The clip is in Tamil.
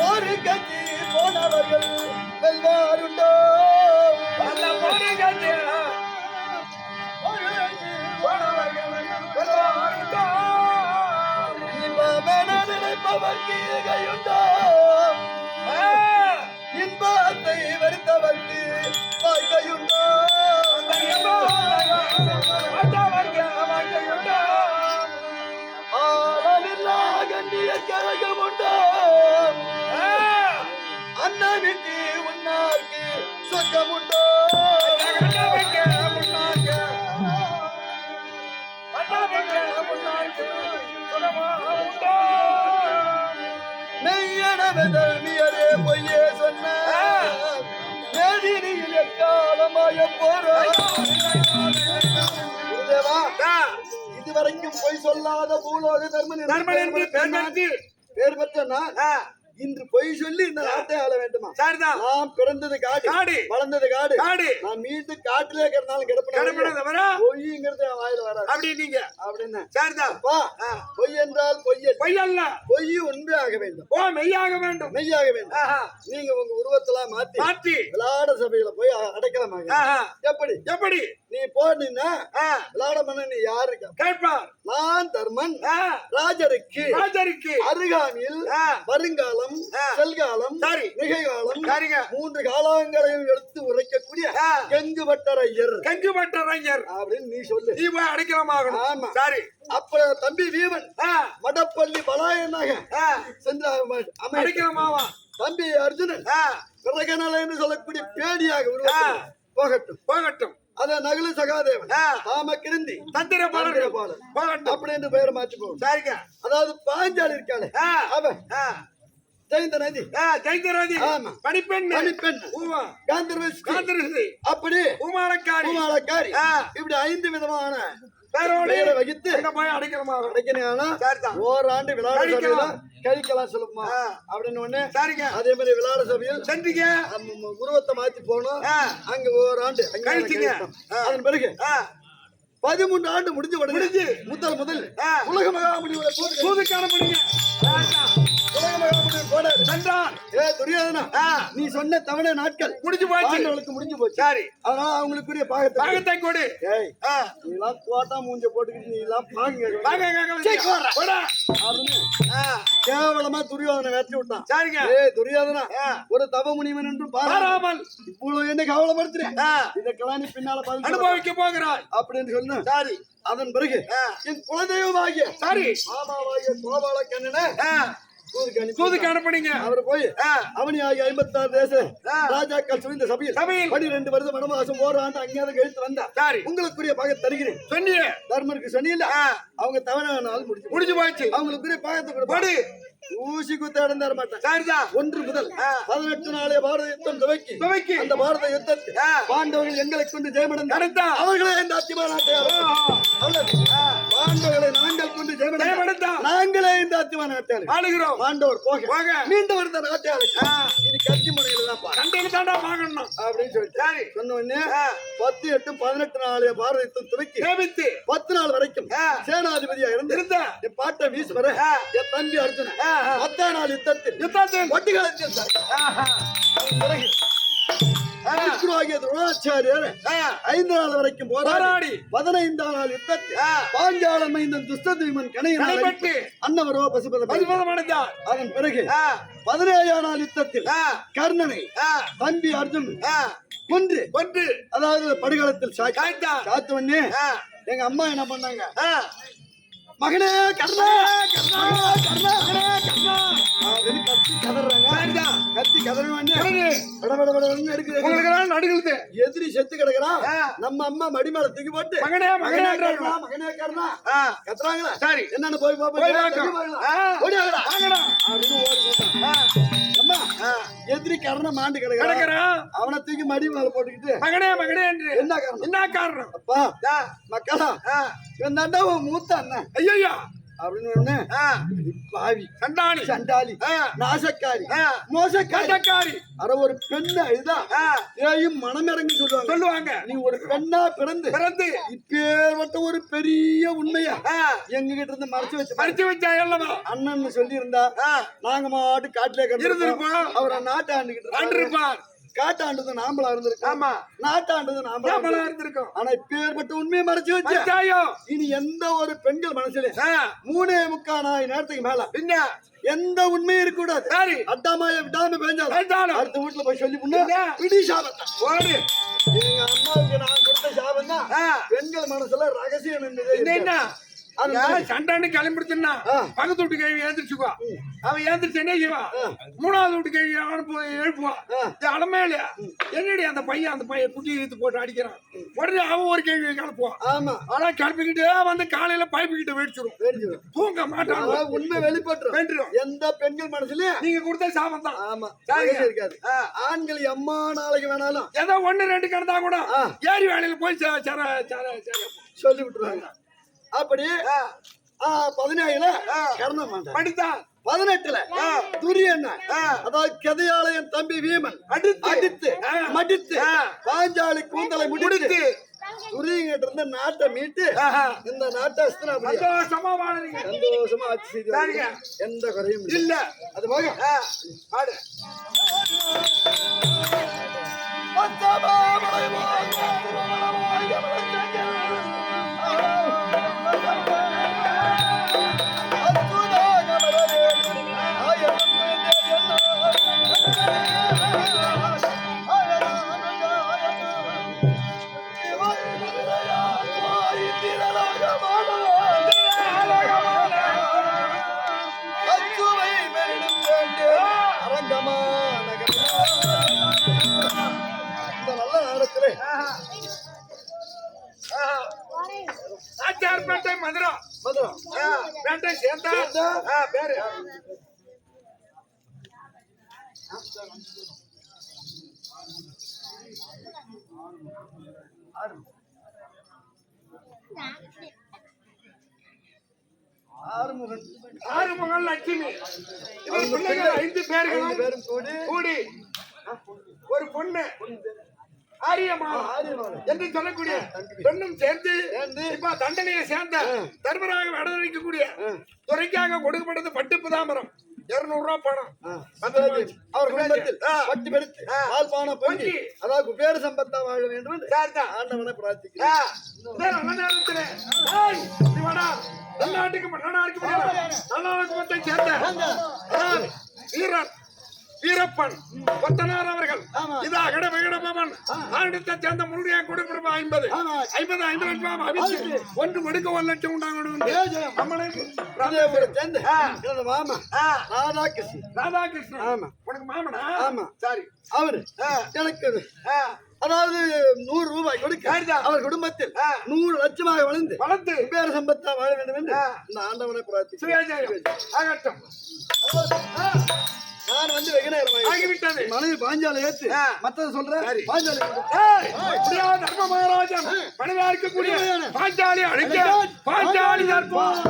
ஒரு கட்சி போனவர்கள் வெல்வாருண்டோ? அந்த போடுகிறது இன்பமென நினைப்பவர்க்கு கையுண்டோ உன்னார்க்கு சொர்க்கமுண்டோ மெய்யனவே தர்மியரே பொய்யே சொன்ன மேதினியில் எக்காலமாய போறோம் குருதேவா இதுவரைக்கும் பொய் சொல்லாத பூலோக தர்மன் தர்மன் என்று பேர் பெற்ற நான். இன்று பொய் சொல்லி இந்த நாட்டை ஆள வேண்டுமா? சரிதான். நாம் பிறந்தது காடு காடு. வளர்ந்தது காடு. காடு. நான் மீண்டும் காட்டிலே கிடந்தாலும் கிடப்பேன் பொய்ங்கிறது என் வாயில வராது. அப்படி நீங்க. அப்படின்னு. சரிதான். ஆ. பொய் என்றால் பொய்யல் பொய் அல்ல. பொய் உண்மையாக வேண்டும். ஓ மெய்யாக வேண்டும். மெய்யாக வேண்டும். நீங்க உங்க உருவத்தெல்லாம் மாத்தி மாற்றி விளையாட சபையில போய் அடைக்கலமாக. எப்படி? எப்படி? நீ போனீன்னா விளையாட பண்ண நீ யாருக்கு? கேட்பார். நான் தர்மன். ராஜருக்கு. ராஜருக்கு. அருகாமையில் வருங்காலம் ஆ. செல்காலம் சரி. நிகழ்காலம் சரிங்க. மூன்று காலங்களையும் எடுத்து உரைக்கக்கூடிய. கெங்கு பட்டரையர். கங்கு பட்ட ரஞ்சர் அப்படின்னு நீ சொல்லு. நீ போய் அடைக்கலமாகணும். ஆமா. சரி. அப்புறம் தம்பி வீவன் மடப்பள்ளி பலாயனாக சென்ற அடைக்கலமாவா தம்பி அர்ஜுனன் ஆ, பிறகநல என்று சொல்லக்கூடிய பேடியாக போகட்டும். போகட்டும். அத நகுல சகாதேவன். தாம கிருந்தி தந்திர தந்திரபாலன். போகட்டும். அப்படி என்று பெயர் மாற்றி போகும் சரிங்க. அதாவது பாஞ்சாலி இருக்காளே அவன். ஜெயந்த நதி ஆ, ஜெயந்திரதி ஆமா. பணிப்பெண். பணிப்பெண். ஊமா காந்தர்வஸ்தி காந்திரதி அப்படி. உமானக்காரி பூமாலக்காரி ஆ. இப்படி ஐந்து விதமான பேரோடு வகித்து போய் கிடைக்கணும் சரிதான். ஓராண்டு விளையாட கழிக்கலாம். சொல்லுமா. அப்படின்னு ஒண்ணு சரிங்க. அதே மாதிரி விளையாட சபையில் சென்றீங்க. உருவத்தை மாத்தி ஆ. அங்க ஓராண்டு கழிச்சிங்க. அதன் பிறகு பதிமூன்று ஆண்டு முடிஞ்ச உடனே. முதல் முதல். உலக தூது தூது காணப்படுங்க ஏ துரியோதனா நீ சொன்ன தவணை நாட்கள் முடிஞ்சு போச்சு. ஆண்டவளுக்கு முடிஞ்சு போச்சு. சரி. அதனால அவங்களுக்குரிய பாகத்தை கொடு. பாகத்தை கொடு. ஏய் நீ எல்லாம் கோட்டா மூஞ்ச போட்டுக்கிட்டு நீ எல்லாம் பாங்க கேவலமா துரியோதனை வெற்றி விட்டான். சரிங்க. ஏய் துரியோதனா. ஒரு தவ முனிவன் என்று பாரா பாராமல். இவ்வளவு என்ன கவலைப்படுத்துறேன் இதற்கெல்லாம் நீ பின்னால. அனுபவிக்க போகிறாய். அப்படின்னு சொன்ன சரி. அதன் பிறகு என் குலதெய்வமாகிய சரி. மாமாவாகிய கோபால கண்ணனை தூதுக்கு அனுப்பி தூது காணப்படுங்க அவர் போய் அவனி ஆகிய ஐம்பத்தாறு தேச ஆ. ராஜாக்கள் சுழிந்த சபையில் சபையில். பனிரெண்டு வருடம் வனவாசம் ஓராண்டு அங்கேயாவது கழித்து வந்தார் சரி. உங்களுக்குரிய பாகத்தை தருகிறேன். சொன்னியே. தர்மருக்கு சொன்னீல ஆ, அவங்க தவணை நாள் முடிச்சு முடிஞ்சு போச்சு. அவங்களுக்குரிய பாகத்தை கொடுப்பாரு போடு ஊசி தர மாட்டான். சரிதான் ஒன்று முதல். பதினெட்டு நாளைய பாரத யுத்தம் துவக்கி துவக்கி. அந்த பாரத யுத்தத்தில். பாண்டவர்கள் எங்களை கொண்டு ஜெயமடைந்தார் நடந்தான். அவர்களே இந்த அத்திமா நாட்டை ஆளும். அவ்வளவு. பாண்டவர்களை நாங்கள் கொண்டு ஜெயமடைந்தார். நாங்களே இந்த அத்திமா நாட்டை. ஆளுகிறோம் பாண்டவர் போக போக. மீண்டும் இந்த நாட்டை. இது கட்சி முறையில் தான் தாண்டா வாங்கணும் அப்படின்னு சொல்லிட்டு சரி சொன்ன உடனே ஆ. பத்து எட்டு பதினெட்டு நாளைய பாரத யுத்தம் துவக்கி சேமித்து பத்து நாள் வரைக்கும். சேனாதிபதியா இருந்து இருந்த என் பாட்ட வீசுவர ஆ. என் தம்பி அர்ஜுன. பத்தாம் நாள் யுத்தத்தில் யுத்தத்தில். அதன் பிறகு ஆ, குருவாகிய துரோணாச்சாரியர் ஐந்து நாள் வரைக்கும் போராடி பதினைந்தாம் நாள் யுத்தத்தில் ஆ, பாஞ்சால மைந்தன் துஷ்டதீமன் நடைபெற்று அன்னவரோ பசுபத பரிபூர்ணமடைந்தார் அதன் பிறகு பதினேழாம் நாள் யுத்தத்தில் கர்ணனை தம்பி அர்ஜுன் கொன்று கொன்று. அதாவது படுகளத்தில் காய்த்தார் காத்து எங்க அம்மா என்ன பண்ணாங்க? மகனே கர்ணா கர்ணா, கர்ணா. அப்படின்னு கத்தி கதறாங்க. கத்தி கதற உடனே உடனே பட பட படன்னு எடுக்குது உங்களுக்கு எல்லாம் நடுங்குது எதிரி செத்து கிடக்குறான். நம்ம அம்மா மடி மேல தூக்கி போட்டு மகனே, மகனே. கர்ணா, மகனே கர்ணா கத்துறாங்களா சரி என்னன்னு போய் பாப்போம். போய் ஏய், பார்க்கலாம். தள்ளி போயிடலாம். ஆ. ஓடி வாங்கடா. அப்படின்னு ஓடி போட்டான். அம்மா, எதிரி கர்ண மாண்டு கிடக்குறான். அவனை தூக்கி மடி மேல போட்டுக்கிட்டு மகனே மகனே என்று என்ன காரணம் என்ன காரணம் அப்பா மக்களா இவன் தாண்டா உன் மூத்த அண்ணன். ஐயையோ அப்படின்னு ஒண்ணு பாவி. சண்டாளி. சண்டாளி. நாசக்காரி. மோசக்காரி. அட ஒரு பெண்ணு இதுதான் ஏயும் மனமிறங்கி சொல்லுவாங்க. சொல்லுவாங்க. நீ ஒரு பெண்ணா பிறந்து பிறந்து. இப்பேற்பட்ட ஒரு பெரிய உண்மையா எங்க கிட்ட இருந்து மறைச்சு வச்சு. மறைச்சு வச்சா அல்லவா அண்ணன் சொல்லி இருந்தா நாங்க மாட்டு காட்டிலே இருந்திருப்போம். கிடந்திருப்போம் அவரை நாட்டாண்டுகிட்டு ஆண்டிருப்பார். காட்டாண்டது நாம்பளா இருந்திருக்கோம். ஆமா. நாட்டாண்டது நாமளா இருந்திருக்கோம். ஆனா இப்பேற்பட்ட உண்மையை மறைச்சு வச்ச. இனி எந்த ஒரு பெண்கள் மனசுல மூணே முக்கால் நாய் நேரத்துக்கு மேல. பின்ன? எந்த உண்மையும் இருக்க கூடாது சரி. அட்டாமாய விடாம பேஞ்சாலும் அடுத்த வீட்டுல போய் சொல்லி? பிடி சாபத்தான் ஓடு. எங்க அம்மாவுக்கு நான் கொடுத்த சாபம் தான் பெண்கள் மனசுல ரகசியம் என்ன? சண்டான்னு கிளம்பிடுச்சுன்னா. பக்கத்து வீட்டு கேள்வி ஏந்திரிச்சுக்குவா அவன் ஏந்திரிச்சு என்ன செய்வா? மூணாவது வீட்டு கேள்வி அனுப்பு எழுப்புவான் அடமே இல்லையா என்னடி அந்த பையன் அந்த பையன் குட்டி இழுத்து போட்டு அடிக்கிறான்? உடனே அவன் ஒரு கேள்வியை கிளப்புவான் ஆமா. ஆனா கிளப்பிக்கிட்டே வந்து காலையில பைப்பு கிட்ட வெடிச்சிடும் தூங்க மாட்டான். உண்மை வெளிப்பட்டுரும். வென்றுடும் எந்த பெண்கள் மனசுலயும் நீங்க கொடுத்த சாபம் தான். ஆமா. இருக்காது. ஆண்கள் எம்மா நாளைக்கு வேணாலும். ஏதோ ஒண்ணு ரெண்டு கிடந்தா கூட. ஏரி வேலையில போய் சொல்லி விட்டுருவாங்க அப்படி பதினேழுல. கர்ண மாட்டான் படித்தான். பதினெட்டுல துரியண்ணன் அதாவது கதையாளையன் தம்பி வீமன் அடுத்து. மடித்து. பாஞ்சாலி கூந்தலை முடித்து. துரியங்கிட்ட இருந்து நாட்டை மீட்டு. இந்த நாட்டை சந்தோஷமா சந்தோஷமா ஆட்சி செய்து. எந்த குறையும் இல்லை. அது போக ஆ, நேரத்திலே ஆச்சார்பேட்டை மதுரை. மதுரம் ஆ, பேட்டை சேர்ந்தா? பேரு. ஆறுமுகன் லட்சுமி. இவர் பிள்ளைகள் ஐந்து பேர்களும் பேரும் கூடி ஒரு பொண்ணு. என்று சொல்லக்கூடிய பெண்ணும் சேர்ந்து இப்ப தண்டனையை சேர்ந்த தர்மராக வடதளிக்கக்கூடிய துறைக்காக கொடுக்கப்பட்டது பட்டு பிதாமரம் இருநூறு ரூபாய். பணம் அவர் குடும்பத்தில். பட்டு பெருத்து பால் பானை பொங்கி. அதாவது குபேர சம்பத்தா வாழ வேண்டும் என்று. ஆண்டவனை பிரார்த்திக்கிறேன். வீரர். வீரப்பன் கொத்தனார் அவர்கள். இது அகட விகட பவன் ஆண்டத்தை சேர்ந்த முழுடைய கொடுப்பிருப்ப ஐம்பது. ஐம்பது ஐந்து லட்சம் அவிச்சு ஒன்று மடுக்க ஒரு லட்சம் உண்டாங்க மாமா. ராதாகிருஷ்ணன். ராதாகிருஷ்ணன். ஆமா. உனக்கு மாமனா? ஆமா. சரி. அவரு. எனக்கு அதாவது நூறு ரூபாய் கொடுக்க. அவர் குடும்பத்தில். நூறு லட்சமாக வளர்ந்து வளர்த்து குபேர சம்பத்தா வாழ வேண்டும் என்று. இந்த ஆண்டவனை சுயஜயம். ஆகட்டும். நான் வந்து வெகு நேரம் ஆகிவிட்டது. மனைவி பாஞ்சாலை ஏத்து. மத்தத சொல்றேன். பாஞ்சாலை தர்ம மகாராஜன் மனிதா இருக்கக்கூடிய பாஞ்சாலி அழிக்க. பாஞ்சாலி தர்மம்.